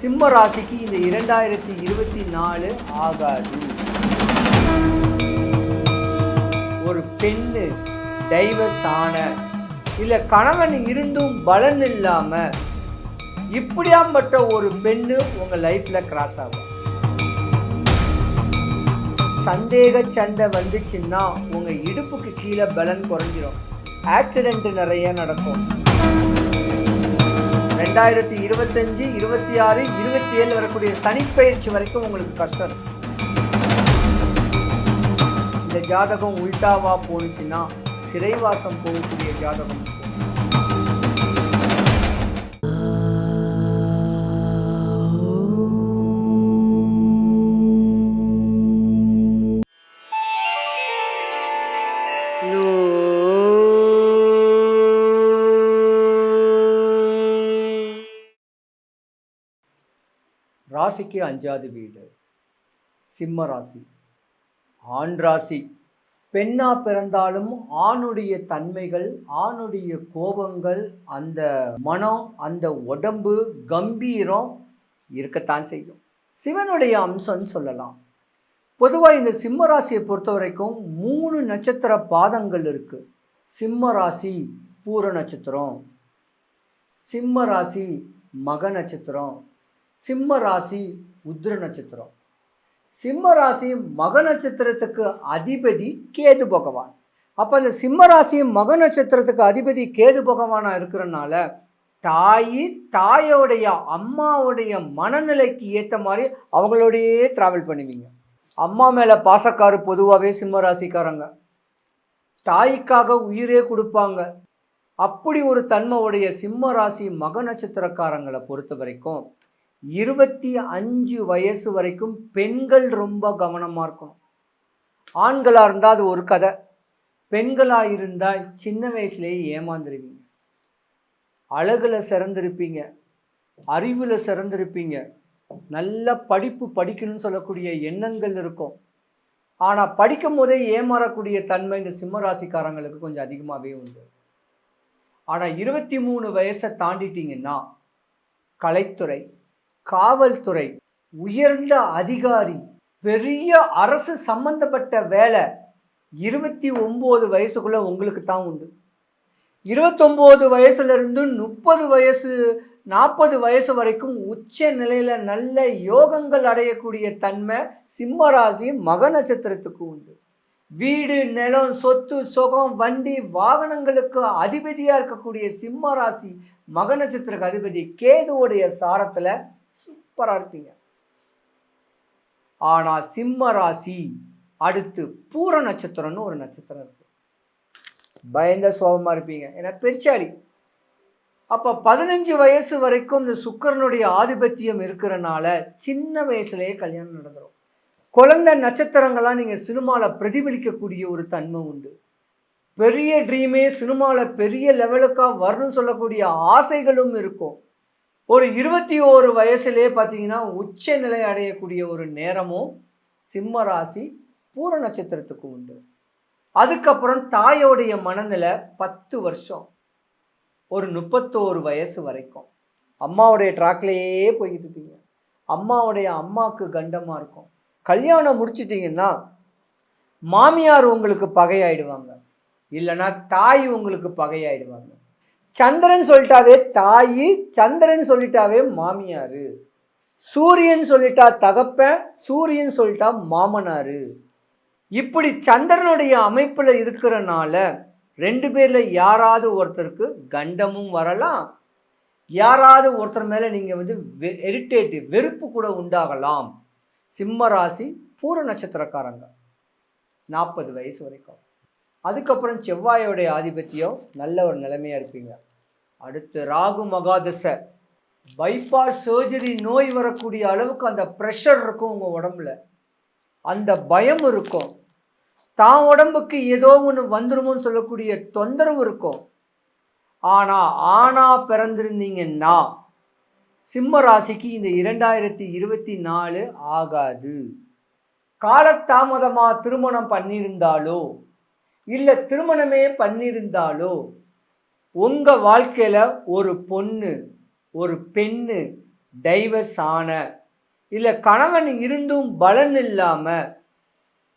சிம்ம ராசிக்கு இந்த இரண்டாயிரத்தி இருபத்தி நாலு ஆகாது. ஒரு பெண்ணு டைவர்ஸ் ஆன இல்ல கணவன் இருந்தும் பலன் இல்லாம இப்படியாம்பட்ட ஒரு பெண்ணு உங்க லைஃப்ல கிராஸ் ஆகும். சந்தேக சண்டை வந்துச்சுன்னா உங்க இடுப்புக்கு கீழே பலன் குறைஞ்சிரும். ஆக்சிடென்ட் நிறைய நடக்கும். ரெண்டாயிரத்தி இருபத்தஞ்சு இருபத்தி ஆறு இருபத்தி ஏழு வரக்கூடிய சனிப்பயிற்சி வரைக்கும் உங்களுக்கு கஷ்டம். இந்த ஜாதகம் உல்டாவா போனுச்சுன்னா சிறைவாசம் போகக்கூடிய ஜாதகம். ராசிக்கு அஞ்சாவது வீடு. சிம்ம ராசி. ஆண் ராசி. பெண்ணா பிறந்தாலும் ஆணுடைய தன்மைகள் ஆணுடைய கோபங்கள் அந்த மனம் அந்த உடம்பு கம்பீரம் இருக்கத்தான் செய்யும். சிவனுடைய அம்சம்னு சொல்லலாம். பொதுவாக இந்த சிம்ம ராசியை பொறுத்த வரைக்கும் மூணு நட்சத்திர பாதங்கள் இருக்கு. சிம்ம ராசி பூர நட்சத்திரம். சிம்ம ராசி மக நட்சத்திரம். சிம்ம ராசி உத்ர நட்சத்திரம். சிம்ம ராசி மக நட்சத்திரத்துக்கு அதிபதி கேது பகவான். அப்போ அந்த சிம்ம ராசி மக நட்சத்திரத்துக்கு அதிபதி கேது பகவானாக இருக்கிறனால தாய் தாயோடைய அம்மாவுடைய மனநிலைக்கு ஏற்ற மாதிரி அவங்களோடையே ட்ராவல் பண்ணுவீங்க. அம்மா மேலே பாசக்காரு பொதுவாகவே சிம்ம ராசிக்காரங்க. தாய்க்காக உயிரே கொடுப்பாங்க. அப்படி ஒரு தன்மை உடைய சிம்ம ராசி மக நட்சத்திரக்காரங்களை பொறுத்த வரைக்கும் இருபத்தி அஞ்சு வயசு வரைக்கும் பெண்கள் ரொம்ப கவனமாக இருக்கணும். ஆண்களாக இருந்தால் அது ஒரு கதை. பெண்களாக இருந்தால் சின்ன வயசுலேயே ஏமாந்துருவீங்க. அழகில் சிறந்திருப்பீங்க. அறிவில் சிறந்திருப்பீங்க. நல்ல படிப்பு படிக்கணும்னு சொல்லக்கூடிய எண்ணங்கள் இருக்கும். ஆனால் படிக்கும் போதே ஏமாறக்கூடிய தன்மை இந்த சிம்ம ராசிக்காரங்களுக்கு கொஞ்சம் அதிகமாகவே உண்டு. ஆனால் இருபத்தி மூணு வயசை தாண்டிட்டீங்கன்னா கலைத்துறை காவல்துறை உயர்ந்த அதிகாரி பெரிய அரசு சம்பந்தப்பட்ட வேலை இருபத்தி ஒம்பது வயசுக்குள்ளே உங்களுக்கு தான் உண்டு. இருபத்தொம்போது வயசுலேருந்து முப்பது வயசு நாற்பது வயசு வரைக்கும் உச்ச நிலையில் நல்ல யோகங்கள் அடையக்கூடிய தன்மை சிம்மராசி மக நட்சத்திரத்துக்கு உண்டு. வீடு நிலம் சொத்து சுகம் வண்டி வாகனங்களுக்கு அதிபதியாக இருக்கக்கூடிய சிம்ம ராசி மக நட்சத்திரக்கு அதிபதி கேதுவுடைய சாரத்தில் சூப்பராக இருப்பீங்க. ஆனால் சிம்ம ராசி அடுத்து பூர நட்சத்திரம்னு ஒரு நட்சத்திரம் இருக்கு. பயந்த சோபமாக இருப்பீங்க. ஏன்னா பெருச்சாடி அப்போ பதினஞ்சு வயசு வரைக்கும் இந்த சுக்கரனுடைய ஆதிபத்தியம் இருக்கிறனால சின்ன வயசுலேயே கல்யாணம் நடந்துடும் குழந்தை நட்சத்திரங்கள்லாம் நீங்கள் சினிமாவில் பிரதிபலிக்கக்கூடிய ஒரு தன்மை உண்டு. பெரிய ட்ரீமே சினிமாவில் பெரிய லெவலுக்காக வரணும்னு சொல்லக்கூடிய ஆசைகளும் இருக்கும். ஒரு இருபத்தி ஓரு வயசுலேயே பார்த்தீங்கன்னா உச்ச நிலை அடையக்கூடிய ஒரு நேரமும் சிம்ம ராசி பூர நட்சத்திரத்துக்கு உண்டு. அதுக்கப்புறம் தாயோடைய மனநிலை பத்து வருஷம். ஒரு முப்பத்தோரு வயசு வரைக்கும். அம்மாவுடைய ட்ராக்லேயே போய்கிட்டு இருப்பீங்க அம்மாவுடைய அம்மாவுக்கு கண்டமாக இருக்கும். கல்யாணம் முடிச்சிட்டிங்கன்னா மாமியார் உங்களுக்கு பகையாயிடுவாங்க. இல்லைன்னா தாய் உங்களுக்கு பகையாயிடுவாங்க. சந்திரன் சொல்லிட்டாவே தாயி சந்திரன் சொல்லிட்டாவே மாமியார். சூரியன் சொல்லிட்டா தகப்ப சூரியன் சொல்லிட்டா மாமனார். இப்படி சந்திரனுடைய அமைப்பில் இருக்கிறனால ரெண்டு பேரில் யாராவது ஒருத்தருக்கு கண்டமும் வரலாம். யாராவது ஒருத்தர் மேலே நீங்கள் வந்து எரிட்டேட்டு வெறுப்பு கூட உண்டாகலாம். சிம்ம ராசி பூர நட்சத்திரக்காரங்க. நாற்பது வயசு வரைக்கும். அதுக்கப்புறம் செவ்வாயோடைய ஆதிபத்தியம் நல்ல ஒரு நிலைமையாக இருப்பீங்க. அடுத்து ராகு மகாதசை. பைபாஸ் சர்ஜரி நோய் வரக்கூடிய அளவுக்கு அந்த ப்ரெஷர் இருக்கும் உங்கள் உடம்புல. அந்த பயம் இருக்கும். தான் உடம்புக்கு ஏதோ ஒன்று வந்துருமோன்னு சொல்லக்கூடிய தொந்தரவு இருக்கும். ஆனால் ஆணா பிறந்திருந்தீங்கன்னா சிம்ம ராசிக்கு இந்த இரண்டாயிரத்தி இருபத்தி நாலு ஆகாது. காலத்தாமதமாக திருமணம் பண்ணியிருந்தாலோ இல்லை திருமணமே பண்ணியிருந்தாலோ உங்கள் வாழ்க்கையில் ஒரு பொண்ணு ஒரு பெண்ணு டைவர்ஸ் ஆன இல்லை கணவன் இருந்தும் பலன் இல்லாமல்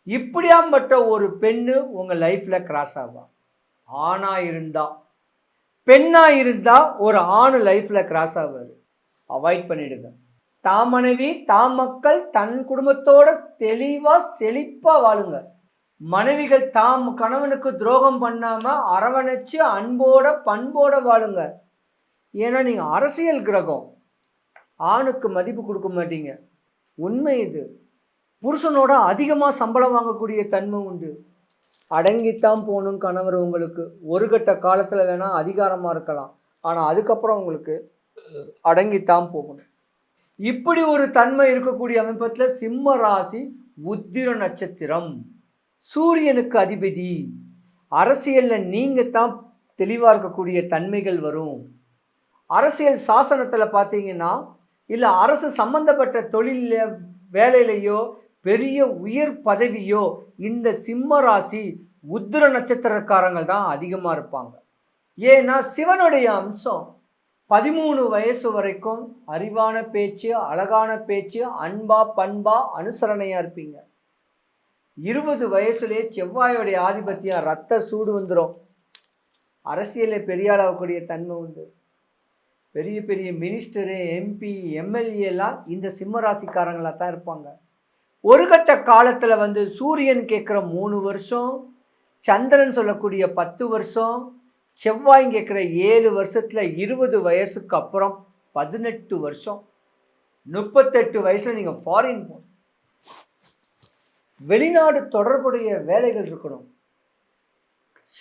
இப்படியாம்பட்ட ஒரு பெண்ணு உங்கள் லைஃப்பில் கிராஸ் ஆவா? ஆணாக இருந்தால் பெண்ணாக இருந்தால் ஒரு ஆண் லைஃப்பில் கிராஸ் ஆவார். அவாய்ட் பண்ணிடுங்க. தாம் மனைவி தாம் மக்கள் தன் குடும்பத்தோட தெளிவாக செழிப்பாக வாழுங்க. மனைவிகள் தாம் கணவனுக்கு துரோகம் பண்ணாமல் அரவணைச்சு அன்போட பண்போட வாழுங்க. ஏன்னா நீங்கள் அரசியல் கிரகம். ஆணுக்கு மதிப்பு கொடுக்க மாட்டீங்க. உண்மை இது. புருஷனோட அதிகமாக சம்பளம் வாங்கக்கூடிய தன்மை உண்டு. அடங்கித்தான் போகணும் கணவர் உங்களுக்கு. ஒரு கட்ட காலத்தில் வேணால் அதிகாரமாக இருக்கலாம். ஆனால் அதுக்கப்புறம் உங்களுக்கு அடங்கித்தான் போகணும். இப்படி ஒரு தன்மை இருக்கக்கூடிய அமைப்பத்தில் சிம்ம ராசி உத்திர நட்சத்திரம். சூரியனுக்கு அதிபதி. அரசியலில் நீங்கள் தான் தெளிவாக இருக்கக்கூடிய தன்மைகள் வரும். அரசியல் சாசனத்தில் பார்த்தீங்கன்னா இல்லை அரசு சம்பந்தப்பட்ட தொழிலில் வேலையிலையோ பெரிய உயர் பதவியோ இந்த சிம்ம ராசி உத்திர நட்சத்திரக்காரங்கள் தான் அதிகமாக இருப்பாங்க. ஏன்னா சிவனுடைய அம்சம் பதிமூணு வயசு வரைக்கும் அறிவான பேச்சு அழகான பேச்சு அன்பா பண்பா அனுசரணையாக இருப்பீங்க. இருபது வயசுலேயே செவ்வாயோடைய ஆதிபத்தியம் ரத்த சூடு வந்துடும் அரசியலில் பெரிய ஆளாகக்கூடிய தன்மை உண்டு. பெரிய பெரிய மினிஸ்டரு எம்பி எம்எல்ஏ எல்லாம் இந்த சிம்ம ராசிக்காரங்களாக தான் இருப்பாங்க. ஒரு கட்ட காலத்தில் வந்து சூரியன் கேட்குற மூணு வருஷம் சந்திரன் சொல்லக்கூடிய பத்து வருஷம் செவ்வாய் கேட்குற ஏழு வருஷத்தில் இருபது வயசுக்கு அப்புறம் பதினெட்டு வருஷம். முப்பத்தெட்டு வயசில் நீங்கள் ஃபாரின் போகணும். வெளிநாடு தொடர்புடைய வேலைகள் இருக்கணும்.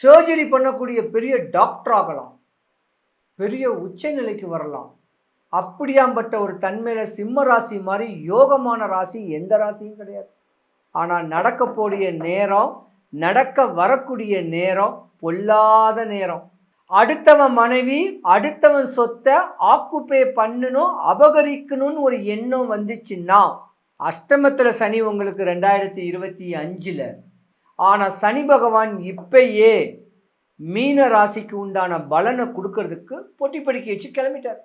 சர்ஜரி பண்ணக்கூடிய பெரிய டாக்டர் ஆகலாம். பெரிய உச்ச நிலைக்கு வரலாம். அப்படியாம்பட்ட ஒரு தன்மையில சிம்ம ராசி மாதிரி யோகமான ராசி எந்த ராசியும் கிடையாது. ஆனால் நடக்கக்கூடிய நேரம் நடக்க வரக்கூடிய நேரம் பொல்லாத நேரம். அடுத்தவன் மனைவி அடுத்தவன் சொத்தை ஆக்குப்பே பண்ணணும் அபகரிக்கணும்னு ஒரு எண்ணம் வந்துச்சுன்னா அஷ்டமத்தில் சனி உங்களுக்கு ரெண்டாயிரத்தி இருபத்தி அஞ்சில். ஆனால் சனி பகவான் இப்பயே மீன ராசிக்கு உண்டான பலனை கொடுக்கறதுக்கு பொட்டி படிக்க வச்சு கிளம்பிட்டார்.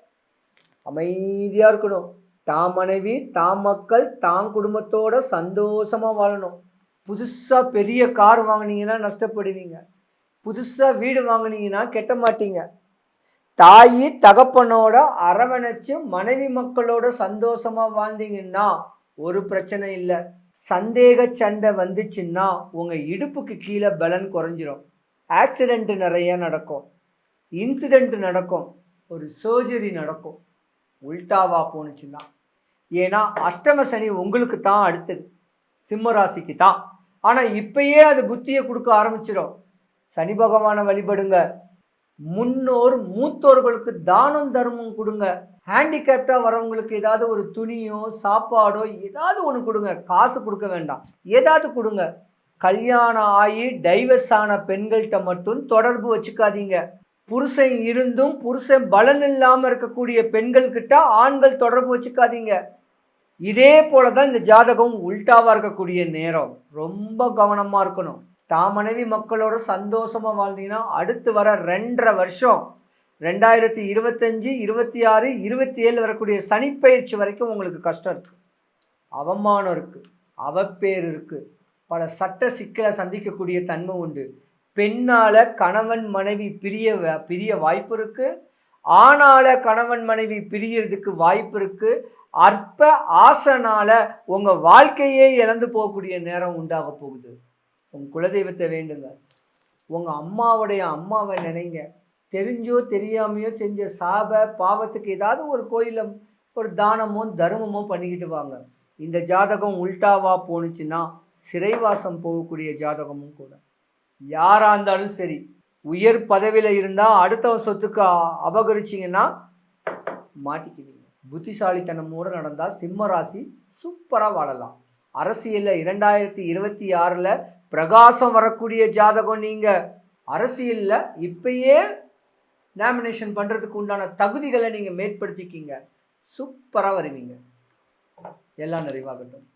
அமைதியாக இருக்கணும். தாம் மனைவி தாம் மக்கள் தாம் குடும்பத்தோட சந்தோஷமாக வாழணும். புதுசாக பெரிய கார் வாங்கினீங்கன்னா நஷ்டப்படுவீங்க. புதுசாக வீடு வாங்கினீங்கன்னா கெட்ட மாட்டீங்க. தாயி தகப்பனோட அரவணைச்சு மனைவி மக்களோட சந்தோஷமாக வாழ்ந்தீங்கன்னா ஒரு பிரச்சனை இல்லை. சந்தேக சண்டை வந்துச்சுன்னா உங்கள் இடுப்புக்கு கீழே பலன் குறைஞ்சிரும். ஆக்சிடெண்ட்டு நிறைய நடக்கும். இன்சிடெண்ட் நடக்கும். ஒரு சர்ஜரி நடக்கும். உல்டாவா போணுச்சுன்னா. ஏன்னா அஷ்டம சனி உங்களுக்கு தான் அடுத்தது. சிம்ம ராசிக்கு தான். ஆனால் இப்பயே அது புத்தியை கொடுக்க ஆரம்பிச்சிடும் சனி பகவானை வழிபடுங்க. முன்னோர் மூத்தோர்களுக்கு தானம் தர்மம் கொடுங்க. ஹேண்டிகேப்டாக வரவங்களுக்கு ஏதாவது ஒரு துணியோ சாப்பாடோ ஏதாவது ஒன்று கொடுங்க. காசு கொடுக்க வேண்டாம். ஏதாவது கொடுங்க. கல்யாணம் ஆகி டைவர்ஸ் ஆன பெண்கள்கிட்ட மட்டும் தொடர்பு வச்சுக்காதீங்க. புருஷன் இருந்தும் புருஷன் பலன் இல்லாமல் இருக்கக்கூடிய பெண்கள்கிட்ட ஆண்கள் தொடர்பு வச்சுக்காதீங்க. இதே போல தான் இந்த ஜாதகம் உல்டாவாக இருக்கக்கூடிய நேரம். ரொம்ப கவனமாக இருக்கணும். தான் மனைவி மக்களோட சந்தோஷமாக வாழ்ந்தீங்கன்னா அடுத்து வர ரெண்டரை வருஷம் ரெண்டாயிரத்தி இருபத்தஞ்சி இருபத்தி ஆறு இருபத்தி ஏழு வரக்கூடிய சனிப்பயிற்சி வரைக்கும் உங்களுக்கு கஷ்டம் இருக்குது அவமானம் இருக்குது அவப்பேர் இருக்குது பல சட்ட சிக்கலை சந்திக்கக்கூடிய தன்மை உண்டு. பெண்ணால் கணவன் மனைவி பிரிய பிரிய வாய்ப்பு இருக்குது ஆணால் கணவன் மனைவி பிரியறதுக்கு வாய்ப்பு இருக்குது அற்ப ஆசனால உங்கள் வாழ்க்கையே இழந்து போகக்கூடிய நேரம் உண்டாக போகுது. உங்கள் குலதெய்வத்தை வேண்டுங்க. உங்கள் அம்மாவுடைய அம்மாவை நினைங்க. தெரிஞ்சோ தெரியாமையோ செஞ்ச சாப பாவத்துக்கு ஏதாவது ஒரு கோயிலில் ஒரு தானமோ தர்மமோ பண்ணிக்கிட்டு வாங்க. இந்த ஜாதகம் உல்டாவா போணுச்சுன்னா சிறைவாசம் போகக்கூடிய ஜாதகமும் கூட. யாராக இருந்தாலும் சரி உயர் பதவியில் இருந்தால் அடுத்தவன் சொத்துக்கு அபகரிச்சிங்கன்னா மாட்டிக்குவீங்க. புத்திசாலித்தனமோடு நடந்தால் சிம்ம ராசி சூப்பராக வாழலாம். அரசியலில் இரண்டாயிரத்தி இருபத்தி ஆறில் பிரகாசம் வரக்கூடிய ஜாதகம் நீங்கள் அரசியலில் இப்பயே நாமினேஷன் பண்ணுறதுக்கு உண்டான தகுதிகளை நீங்கள் மேற்படுத்திக்கிங்க. சூப்பராக வருவீங்க. எல்லாம் நிறைவாகட்டும்.